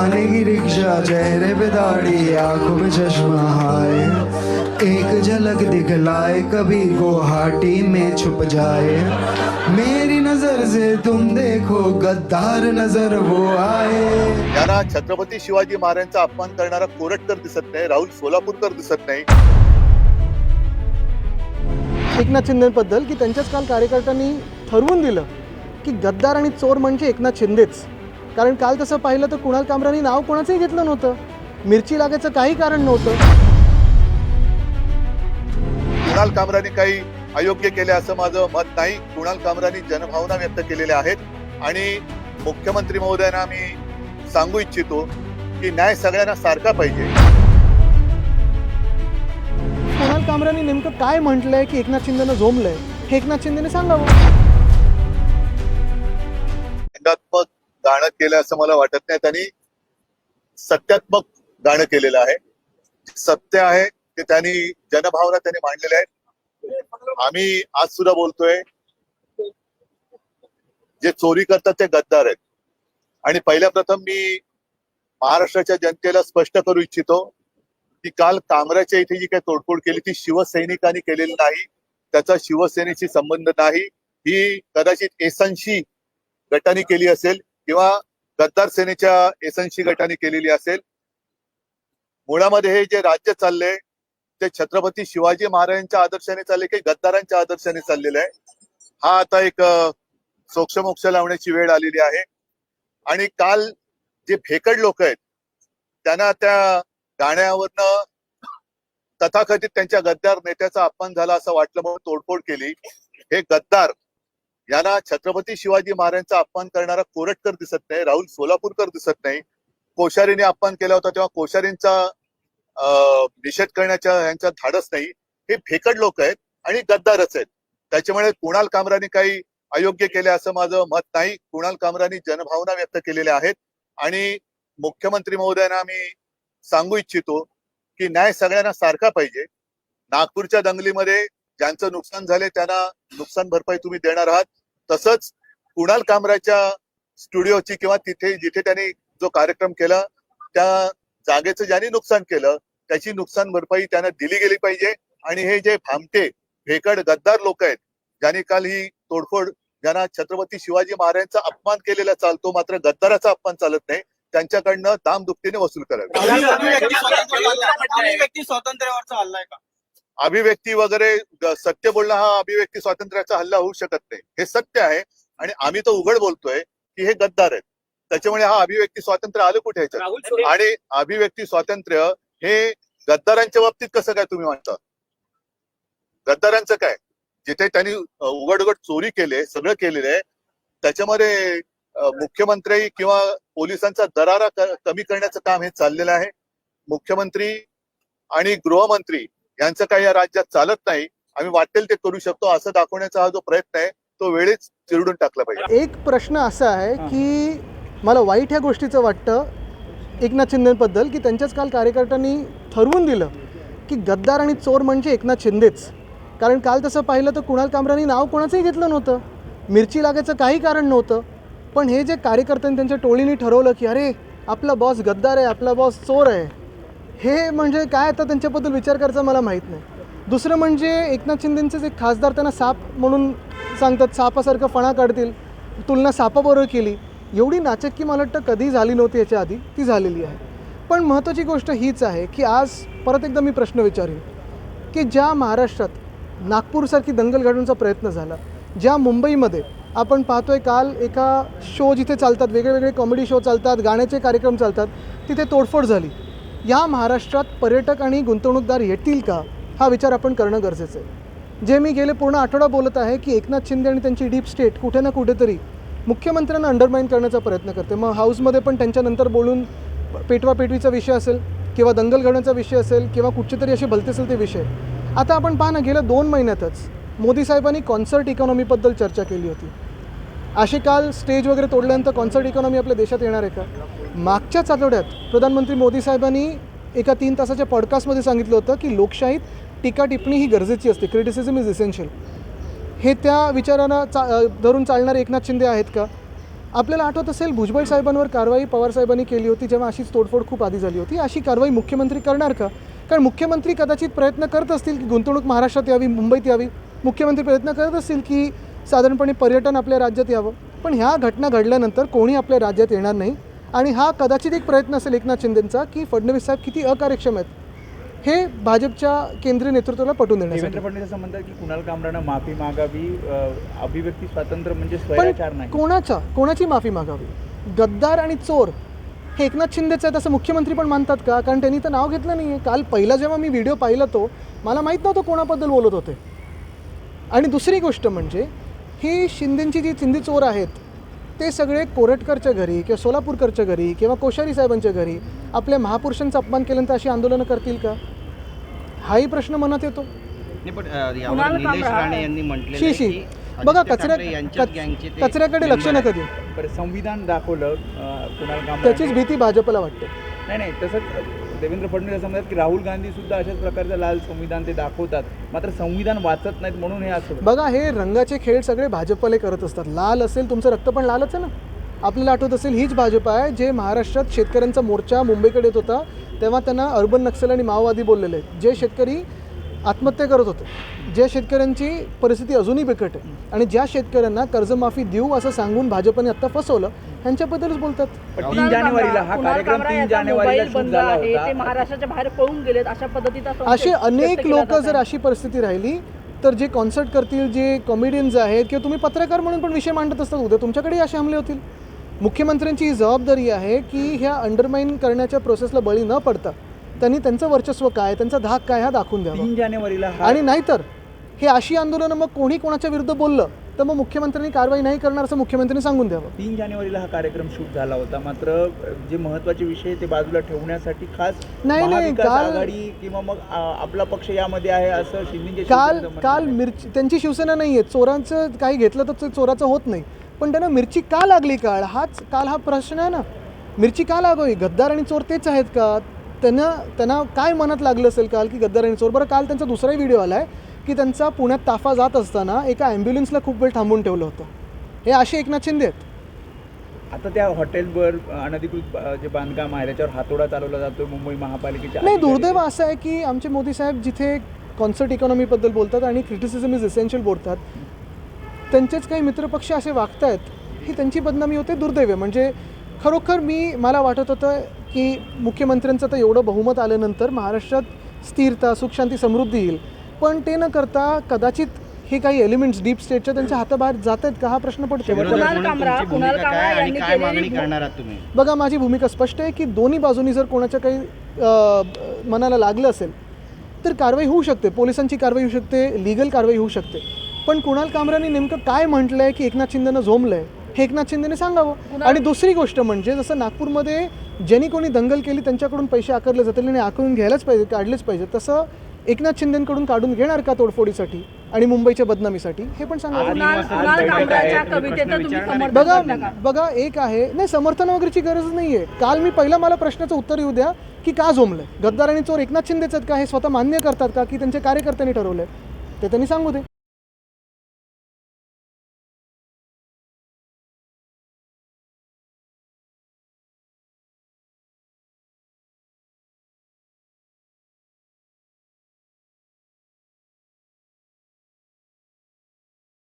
कमाने की रिक्शा चेहरे पे दाढ़ी आंखों में चश्मा हाय। एक झलक दिखलाए कभी गुवाहाटी में छुप जाए। मेरी नजर से तुम देखो गद्दार नजर वो आए। यांना छत्रपती शिवाजी महाराजांचा अपमान करणारा कोरटकर दिसत नाही राहुल सोलापूरकर दिसत नाही. एकनाथ शिंदेबद्दल की त्यांच्याच काल कार्यकर्त्यांनी ठरवून दिलं की गद्दार आणि चोर म्हणजे एकनाथ शिंदेच. कारण काल तसं पाहिलं तर कुणाल कामरानी नाव कोणाचंही घेतलं नव्हतं. मिरची लागायचं काही कारण नव्हतं. कुणाल कामराने काही अयोग्य केले असं माझं मत नाही. कुणाल कामरानी जनभावना व्यक्त केलेल्या आहेत. आणि मुख्यमंत्री महोदयांना मी सांगू इच्छितो की न्याय सगळ्यांना सारखा पाहिजे. कुणाल कामरानी नेमकं काय म्हटलंय की एकनाथ शिंदेनं झोंबलंय हे एकनाथ शिंदेने सांगावं. गाणं केलं असं मला वाटत नाही. त्यांनी सत्यात्मक गाणं केलेलं आहे. सत्य आहे ते त्यांनी जनभावना त्यांनी मांडलेल्या आहेत. आम्ही आज सुद्धा बोलतोय जे चोरी करतात ते गद्दार आहेत. आणि पहिल्या प्रथम मी महाराष्ट्राच्या जनतेला स्पष्ट करू इच्छितो की काल कामराच्या इथे जी काही तोडफोड केली ती शिवसैनिकांनी केलेली नाही. त्याचा शिवसेनेशी संबंध नाही. ही कदाचित एसांशी गटाने केली असेल. किंवा गद्दार सेनेच्या एसएनसी गटाने केलेली असेल मुळामध्ये हे जे राज्य चालले ते छत्रपती शिवाजी महाराजांच्या आदर्शाने चालले की गद्दारांच्या आदर्शाने चाललेलं आहे? हा आता एक सोक्षमोक्ष लावण्याची वेळ आलेली आहे. आणि काल जे भेकड लोक आहेत त्यांना त्या गाण्यावरनं तथाकथित त्यांच्या गद्दार नेत्याचा अपमान झाला असं वाटलं म्हणून तोडफोड केली. हे गद्दार यांना छत्रपती शिवाजी महाराजांचा अपमान करणारा कोरटकर दिसत नाही राहुल सोलापूरकर दिसत नाही. कोश्यारीने अपमान केला होता तेव्हा कोश्यारींचा अं, निषेध करण्याच्या यांचा धाडस नाही. हे फेकड लोक आहेत आणि गद्दारच आहेत. त्याच्यामुळे कुणाल कामराने काही अयोग्य केले असं माझं मत नाही. कुणाल कामरानी जनभावना व्यक्त केलेल्या आहेत. आणि मुख्यमंत्री महोदयांना मी सांगू इच्छितो की न्याय सगळ्यांना सारखा पाहिजे. नागपूरच्या दंगलीमध्ये ज्यांचं नुकसान झाले त्यांना नुकसान भरपाई तुम्ही देणार आहात. तसंच कुणाल कामराच्या स्टुडिओची किंवा तिथे जिथे त्यांनी जो कार्यक्रम केला त्या जागेचं ज्यांनी नुकसान केलं त्याची नुकसान भरपाई त्यांना दिली गेली पाहिजे. आणि हे जे भामटे भेकड गद्दार लोक आहेत ज्यांनी काल ही तोडफोड ज्यांना छत्रपती शिवाजी महाराजांचा अपमान केलेला चालतो मात्र गद्दाराचा अपमान चालत नाही त्यांच्याकडनं दाम दुपटीने वसूल करावे. स्वातंत्र्यावरचा हल्ला आहे का? अभिव्यक्ती वगैरे सत्य बोलणं हा अभिव्यक्ती स्वातंत्र्याचा हल्ला होऊ शकत नाही. हे सत्य आहे आणि आम्ही तर उघड बोलतोय की हे गद्दार आहेत. त्याच्यामुळे हा अभिव्यक्ती स्वातंत्र्य आलं कुठे ह्याच्यात? राहुल आणि अभिव्यक्ती स्वातंत्र्य हे गद्दारांच्या बाबतीत कसं काय तुम्ही म्हणता? गद्दारांचं काय? जिथे त्यांनी उघड उघड चोरी केले सगळं केलेलं आहे त्याच्यामध्ये मुख्यमंत्री किंवा पोलिसांचा दरारा कमी करण्याचं काम हे चाललेलं आहे. मुख्यमंत्री आणि गृहमंत्री यांचं काही या राज्यात चालत नाही. आम्ही वाटेल ते करू शकतो असं दाखवण्याचा हा जो प्रयत्न आहे तो वेळेच चिरडून टाकला पाहिजे. एक प्रश्न असा आहे की मला वाईट ह्या गोष्टीचं वाटतं एकनाथ शिंदेबद्दल की त्यांच्याच काल कार्यकर्त्यांनी ठरवून दिलं की गद्दार आणि चोर म्हणजे एकनाथ शिंदेच. कारण काल तसं पाहिलं तर कुणाल कामरानी नाव कोणाचंही घेतलं नव्हतं. मिरची लागायचं काही कारण नव्हतं. पण हे जे कार्यकर्त्यांनी त्यांच्या टोळीने ठरवलं की अरे आपला बॉस गद्दार आहे आपला बॉस चोर आहे हे म्हणजे काय आता त्यांच्याबद्दल विचार करायचा मला माहीत नाही. दुसरं म्हणजे एकनाथ शिंदेंचेच एक खासदार त्यांना साप म्हणून सांगतात सापासारखं फणा काढतील तुलना सापाबरोबर केली. एवढी नाचक्की मला वाटतं कधी झाली नव्हती याच्या आधी ती झालेली आहे. पण महत्त्वाची गोष्ट हीच आहे की आज परत एकदा मी प्रश्न विचारेन की ज्या महाराष्ट्रात नागपूरसारखी दंगल घडवण्याचा प्रयत्न झाला ज्या मुंबईमध्ये आपण पाहतोय काल एका शो जिथे चालतात वेगळे वेगळे कॉमेडी शो चालतात गाण्याचे कार्यक्रम चालतात तिथे तोडफोड झाली. या महाराष्ट्रात पर्यटक आणि गुंतवणूकदार येतील का? हा विचार आपण करणं गरजेचं आहे. जे मी गेले पूर्ण आठवडा बोलत आहे की एकनाथ शिंदे आणि त्यांची डीप स्टेट कुठे ना कुठेतरी मुख्यमंत्र्यांना अंडरमाइन करण्याचा प्रयत्न करते. मग हाऊसमध्ये पण त्यांच्यानंतर बोलून पेटवा पेटवीचा विषय असेल किंवा दंगल घडवण्याचा विषय असेल किंवा कुठचे तरी असे भलते असेल ते विषय. आता आपण पहा ना गेल्या दोन महिन्यातच मोदी साहेबांनी कॉन्सर्ट इकॉनॉमीबद्दल चर्चा केली होती. असे काल स्टेज वगैरे तोडल्यानंतर कॉन्सर्ट इकॉनॉमी आपल्या देशात येणार आहे का? मागच्याच आठवड्यात प्रधानमंत्री मोदी साहेबांनी एका तीन तासाच्या पॉडकास्टमध्ये सांगितलं होतं की लोकशाहीत टीका टिप्पणी ही गरजेची असते. क्रिटिसिझम इज इसेन्शियल हे त्या विचारांना चा धरून चालणारे एकनाथ शिंदे आहेत का? आपल्याला आठवत असेल भुजबळ साहेबांवर कारवाई पवार साहेबांनी केली होती जेव्हा अशीच तोडफोड खूप आधी झाली होती. अशी कारवाई मुख्यमंत्री करणार का? कारण मुख्यमंत्री कदाचित प्रयत्न करत असतील की गुंतवणूक महाराष्ट्रात यावी मुंबईत यावी. मुख्यमंत्री प्रयत्न करत असतील की साधारणपणे पर्यटन आपल्या राज्यात यावं. पण ह्या घटना घडल्यानंतर कोणी आपल्या राज्यात येणार नाही आणि हा कदाचित एक प्रयत्न असेल एकनाथ शिंदेंचा की फडणवीस साहेब किती अकार्यक्षम आहेत हे भाजपच्या केंद्रीय नेतृत्वाला पटवून देण्यासाठी. देवेंद्र फडणवीस असं म्हणतात की कुणाल कामरानं माफी मागावी अभिव्यक्ती स्वातंत्र्य म्हणजे स्वैराचार नाही. कोणाचा कोणाची माफी मागावी? गद्दार आणि चोर हे एकनाथ शिंदेच आहेत असं मुख्यमंत्री पण मानतात का? कारण त्यांनी तर नाव घेतलं नाही आहे काल पहिला जेव्हा मी व्हिडिओ पाहिला तो मला माहीत नव्हतं कोणाबद्दल बोलत होते. आणि दुसरी गोष्ट म्हणजे ही शिंदेची जी चिंदी चोर आहेत ते सगळे कोरटकरच्या घरी किंवा सोलापूरकरच्या घरी किंवा कोश्यारी साहेबांच्या घरी आपल्या महापुरुषांचा अपमान केल्यानंतर अशी आंदोलनं करतील का? हाही प्रश्न मनात येतो. नाही पण अ, यावर निलेश राणे यांनी म्हटलेलं शी शी. की बघा कचऱ्या कचऱ्याकडे लक्ष. देऊ. बरं संविधान दाखवलं त्याचीच भीती भाजपला वाटते. नाही नाही तसंच देवेंद्र फडणवीस असं म्हणतात की राहुल गांधी सुद्धा अशाच प्रकारचं लाल संविधान ते दाखवतात. मात्र संविधान वाचत नाहीत म्हणून हे असं बघा हे रंगाचे खेळ सगळे भाजपले करत असतात. लाल असेल तुमचं रक्त पण लालच आहे ना? आपल्याला आठवत असेल हीच भाजप आहे जे महाराष्ट्रात शेतकऱ्यांचा मोर्चा मुंबईकडे येत होता तेव्हा त्यांना अर्बन नक्षल आणि माओवादी बोललेले जे शेतकरी आत्महत्या करत होते ज्या शेतकऱ्यांची परिस्थिती अजूनही बिकट आहे आणि ज्या शेतकऱ्यांना कर्जमाफी देऊ असं सांगून भाजपने आत्ता फसवलं ह्यांच्याबद्दलच बोलतात. तीन जानेवारीला हा कार्यक्रम तीन जानेवारीला बंद झाला होता. महाराष्ट्राच्या बाहेर पळून गेलेत अशा पद्धतीचा संशय असे व्यक्त अनेक केला लोक जात जर आहे. अशी परिस्थिती राहिली तर जे कॉन्सर्ट करतील जे कॉमेडियन्स आहेत किंवा तुम्ही पत्रकार म्हणून पण विषय मांडत असतात उद्या तुमच्याकडेही असे हमले होतील. मुख्यमंत्र्यांची ही जबाबदारी आहे की ह्या अंडरमाइन करण्याच्या प्रोसेसला बळी न पडता त्यांनी त्यांचं वर्चस्व काय त्यांचा धाक काय हा दाखवून द्यावा. तीन जानेवारीला हा आणि नाहीतर हे अशी आंदोलनं मग कोणी कोणाच्या विरुद्ध बोललं तर मग मुख्यमंत्र्यांनी कारवाई नाही करणार असं मुख्यमंत्र्यांनी सांगून द्यावं. तीन जानेवारीला हा कार्यक्रम शूट झाला होता. मात्र जे महत्त्वाचे विषय ते बाजूला ठेवण्यासाठी खास नाही, नाही, काल- आघाडी किंवा मग आपला पक्ष यामध्ये आहे असं शिंदेचे काल काल. मिरची त्यांची शिवसेना नाही आहे. चोरांचं काही घेतलं तर चोराचं होत नाही. पण त्यांना मिरची का लागली काळ हाच काल हा प्रश्न आहे ना. मिरची का लागावी गद्दार आणि चोर तेच आहेत का? त्यांना त्यांना काय मनात लागलं असेल काल की गद्दार आणि चोर? बरं काल त्यांचा दुसराही व्हिडिओ आला आहे की त्यांचा पुण्यात ताफा जात असताना एका ॲम्ब्युलन्सला खूप वेळ थांबवून ठेवलं होतं. हे असे एकनाथ शिंदे आहेत. आता त्या हॉटेलवर अनधिकृत जे बांधकाम आहे त्याच्यावर हातोडा चालवला जातो मुंबई महापालिकेच्या नाही दुर्दैव असं आहे की आमचे मोदी साहेब जिथे कॉन्सर्ट इकॉनॉमीबद्दल बोलतात आणि क्रिटिसिझम इज एसेन्शियल बोलतात त्यांचेच काही मित्रपक्ष असे वागत आहेत ही त्यांची बदनामी होते दुर्दैव. म्हणजे खरोखर मी मला वाटत होतं की मुख्यमंत्र्यांचं तर एवढं बहुमत आल्यानंतर महाराष्ट्रात स्थिरता सुखशांती समृद्धी येईल. पण ते न करता कदाचित हे काही एलिमेंट्स डीप स्टेटच्या त्यांच्या हाताबाहेर जात आहेत का? हा प्रश्न पडतो कुणाल कामरा- कुणाल कामरा यांनी केलेली बघा माझी भूमिका स्पष्ट आहे की दोन्ही बाजूनी जर कोणाच्या काही मनाला लागलं असेल तर कारवाई होऊ शकते. पोलिसांची कारवाई होऊ शकते लिगल कारवाई होऊ शकते. पण कुणाल कामराने नेमकं काय म्हटलंय की एकनाथ शिंदेनं झोमलंय हे एकनाथ शिंदेने सांगावं? आणि दुसरी गोष्ट म्हणजे जसं नागपूरमध्ये ज्यांनी कोणी दंगल केली त्यांच्याकडून पैसे आकारले जातील आणि आकारून घ्यायलाच पाहिजे काढलेच पाहिजे तसं एकनाथ शिंदेकडून काढून घेणार का तोडफोडीसाठी आणि मुंबईच्या बदनामीसाठी? हे पण सांगा. बघा? बघा एक आहे. नाही समर्थन वगैरेची गरज नाही आहे काल मी पहिला मला प्रश्नाचं उत्तर येऊ द्या की का झोमलंय गद्दार आणि चोर एकनाथ शिंदेच आहेत का? हे स्वतः मान्य करतात का? की त्यांच्या कार्यकर्त्यांनी ठरवलंय? ते त्यांनी सांगू दे.